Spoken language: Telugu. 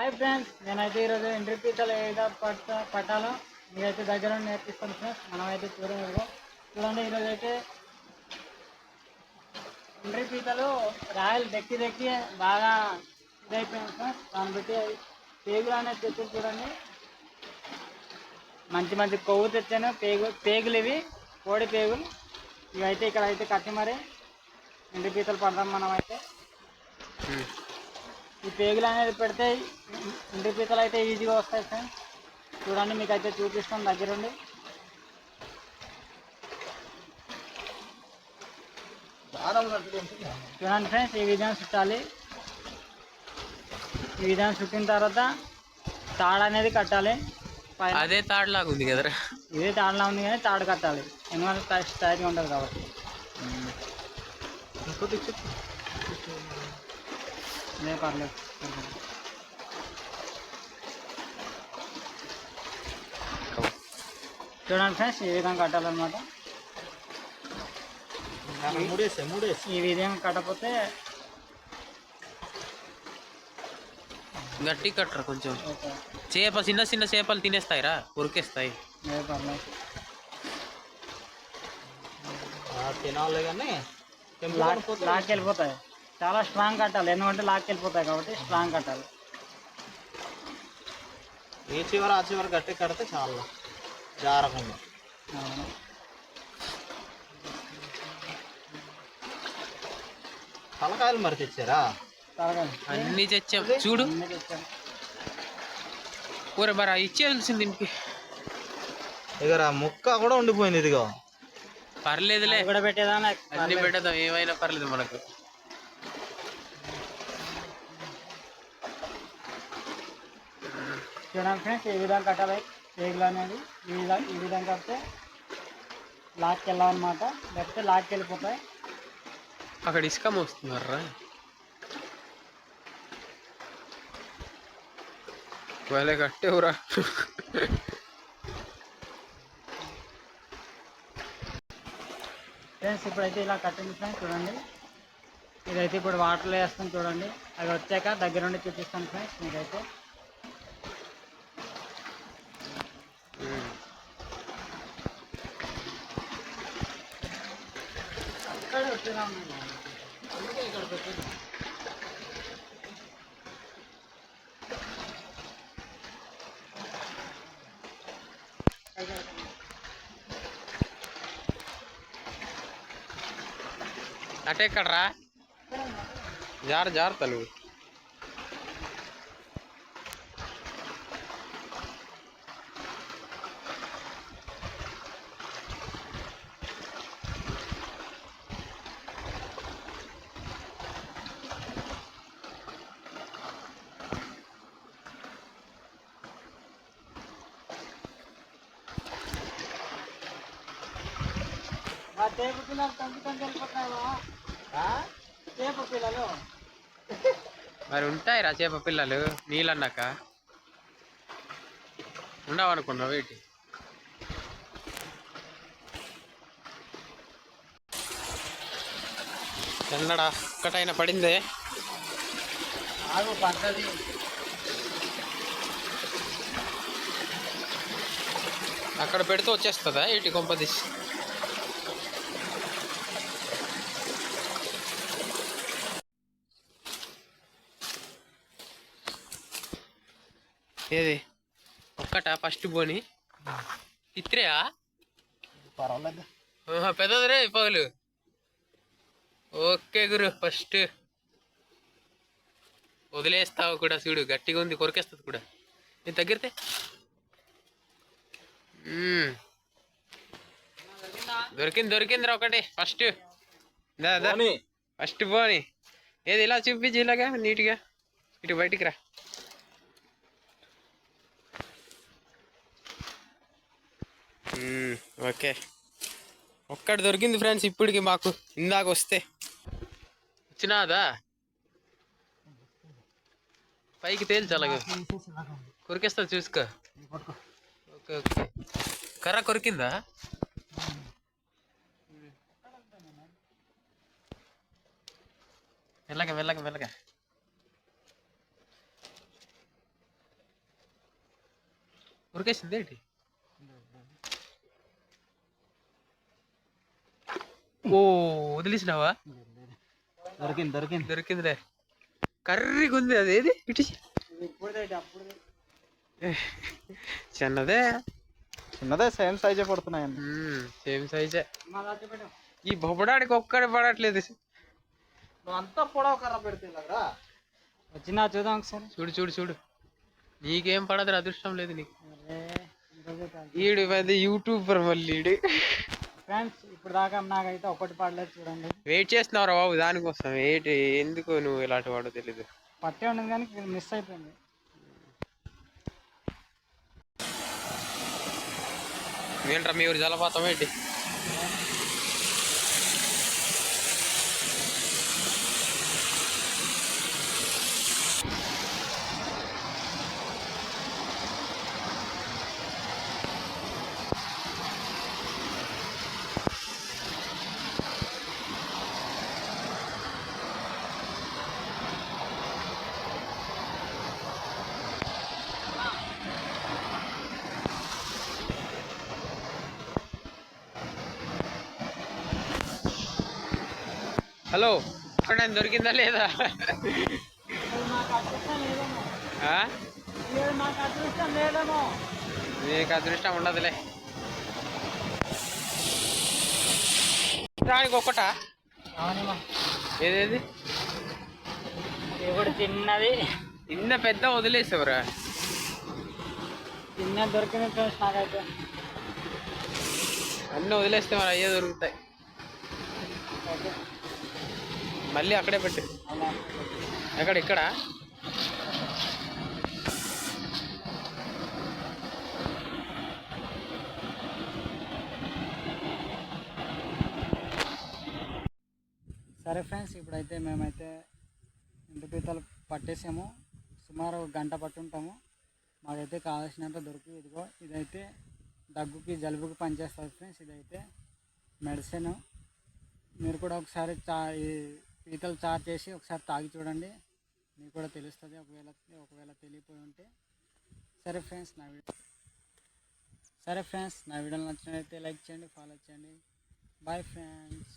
హాయ్ ఫ్రెండ్స్ నేనైతే ఈరోజు ఎంట్రీ పీతలు ఏ విధంగా పట్ట పట్టాలో మీరైతే దగ్గర నేర్పిస్తాను ఫ్రెండ్స్ మనమైతే చూడండి ఇదిగో. చూడండి ఈరోజు అయితే ఎంట్రీ పీతలు రాయలు దెక్కి దెక్కి బాగా ఇదైపోయింది ఫ్రెండ్స్ దాన్ని బట్టి పేగులు అనేది తెచ్చి చూడండి. మంచి మంచి కొవ్వు తెచ్చాను. పేగు పేగులు ఇవి కోడి పేగులు. ఇవైతే ఇక్కడ అయితే కట్టి మరి ఎండు పీతలు పడదాం మనం అయితే ఈ పేగులు అనేది పెడితే ఇంటి పీతలు అయితే ఈజీగా వస్తాయి ఫ్రెండ్స్ చూడండి మీకు అయితే చూపిస్తాం దగ్గరుండి. చూడండి ఫ్రెండ్స్ ఈ విధంగా చుట్టాలి. ఈ విధంగా చుట్టిన తర్వాత తాడు అనేది కట్టాలి. అదే తాడులాగా ఉంది కదరా. ఇదే తాడులా ఉంది కానీ తాడు కట్టాలి. ఎందుకంటే టైట్ టైట్గా ఉంటుంది కాబట్టి. లే పర్లేదు. చూడండి ఫ్రెండ్స్ ఈ విధంగా కట్టాలన్నమాట. మూడేసే మూడేసి. ఈ విధంగా కట్టకపోతే గట్టి కట్టరా కొంచెం. చేప చిన్న చిన్న చేపలు తినేస్తాయిరా ఉరికేస్తాయి. తినాలి కానీ లాక్ లాక్ వెళ్ళిపోతాయి చాలా స్ట్రాంగ్ కట్టాలి. ఎందుకంటే లాక్ వెళ్ళిపోతాయి కాబట్టి స్ట్రాంగ్ కట్టాలి. ఈ చివర ఆ చివర గట్టి కడితే చాలా. జారకుండా. తలకాయలు మరి తెచ్చారా? అన్ని తెచ్చాం. చూడు. కూర బరా ఇచ్చేయాల్సింది ఇంటికి ఇక ముక్క కూడా ఉండిపోయింది ఇదిగో. పర్లేదులే. కూడా పెట్టేదాన్ని అన్ని పెట్టదాం ఏమైనా పర్లేదు మనకు. చూడండి ఫ్రెండ్స్ ఈ విధంగా కట్టాలి. పేగులు అనేది ఈ విధంగా ఈ విధంగా కడితే లాక్కి వెళ్ళాలన్నమాట లేకపోతే లాక్కి వెళ్ళిపోతాయి అక్కడ ఇసుక మోస్తున్నారా? వాళ్ళే కట్టేవురా. ఫ్రెండ్స్ ఇప్పుడైతే ఇలా కట్టింది ఫ్రెండ్స్ చూడండి. ఇదైతే ఇప్పుడు వాటర్లో వేస్తాం చూడండి. అవి వచ్చాక దగ్గర నుండి చూపిస్తాను ఫ్రెండ్స్ మీకైతే. అక్కడ వచ్చినా అందుకే ఇక్కడ పెట్టింది అటే ఎక్కడరా జార జారుతా నువ్వు ఆ తేప పిల్లలు వెళ్ళిపోతున్నావా మరి ఉంటాయిరా చేప పిల్లలు నీళ్ళన్నాక. ఉండవు అనుకున్నావు వేటి ఎన్నడా ఒక్కటైనా పడిందే? ఆగు పద్ధతి. అక్కడ పెడితే వచ్చేస్తుందా ఇటు కొంపదీసి? ఏది? ఒక్కట? ఫస్ట్ బోని. ఇత్రేయా? పర్వాలేదు. ఆహా, పెద్దది రే పగులు. ఓకే గురు ఫస్ట్. వదిలేస్తావు కూడా చూడు గట్టిగా ఉంది కొరికేస్తుంది కూడా. నేను తగ్గితే మ్మ్. దొరికింది దొరికిందిరా ఒకటి ఫస్ట్. దా ఫస్ట్ పోని ఏది ఇలా చూపించి ఇలాగా నీట్గా. ఇటు బయటికి రా. ఓకే. ఒక్కటి దొరికింది ఫ్రెండ్స్ ఇప్పటికి మాకు. ఇందాక వస్తే. వచ్చినాదా పైకి తేల్చి అలాగే. కొరికేస్తా చూసుకో. Okay okay. కర్ర కొరికిందా? మెల్లగా మెల్లగా మెల్లగా. ఉరికేసింది ఏంటి? ఓ వదిలేసినావా? దొరికింది దొరికింది. దొరికిందిలే. కర్రీగా ఉంది అది ఏది? ఇటు చిన్నదే. చిన్నదే సేమ్ సైజే పడుతున్నాయండి సేమ్ సైజే. ఈ బొబ్బడానికి ఒక్కడే పడట్లేదు. అంతా పొడవ కర్ర పెడితే వచ్చినా చూద్దాం ఒకసారి. చూడు చూడు చూడు. నీకేం పడదు అదృష్టం లేదు నీకు. ఈడు పెద్ద యూట్యూబర్ మళ్ళీ ఫ్రెండ్స్ ఇప్పుడు దాకా నాకైతే ఒకటి పడలేదు చూడండి. వెయిట్ చేస్తున్నావురా బాబు దానికోసం. ఏంటి ఎందుకు నువ్వు ఇలాంటి వాడో తెలీదు. పట్టే ఉండదు కానీ మిస్ అయిపోయింది. ఏంట్రా మీ ఊరు జలపాతం ఏంటి? హలో ఇక్కడ దొరికిందా లేదా? ఇప్పుడు నాకు అదృష్టం ఉండదులే. దానికి ఒక్కట? ఏదేది? ఇది కూడా చిన్నది ఇన్న పెద్ద వదిలేసావురా? ఫ్రెండ్స్ నాకైతే. అన్నీ వదిలేస్తే మరి అయ్యే దొరుకుతాయి. మళ్ళీ అక్కడే పెట్టు. ఎక్కడ ఇక్కడ? సరే ఫ్రెండ్స్ ఇప్పుడైతే మేమైతే ఇంటి పీతలు పట్టేసాము. సుమారు ఒక గంట పట్టుంటాము మాకైతే కావాల్సినంత దొరికి ఇదిగో ఇదైతే దగ్గుకి జలుబుకి పనిచేస్తుంది ఫ్రెండ్స్. ఇదైతే మెడిసిన్. మీరు కూడా ఒకసారి చా ఈ పీతలు చారు చేసి ఒకసారి తాగి చూడండి. మీకు కూడా తెలుస్తుంది. ఒకవేళ ఒకవేళ తెలియపోయి ఉంటే. సరే ఫ్రెండ్స్ నా వీడియో సరే ఫ్రెండ్స్ నా వీడియోలు నచ్చినట్లయితే లైక్ చేయండి ఫాలో చేయండి. Bye friends.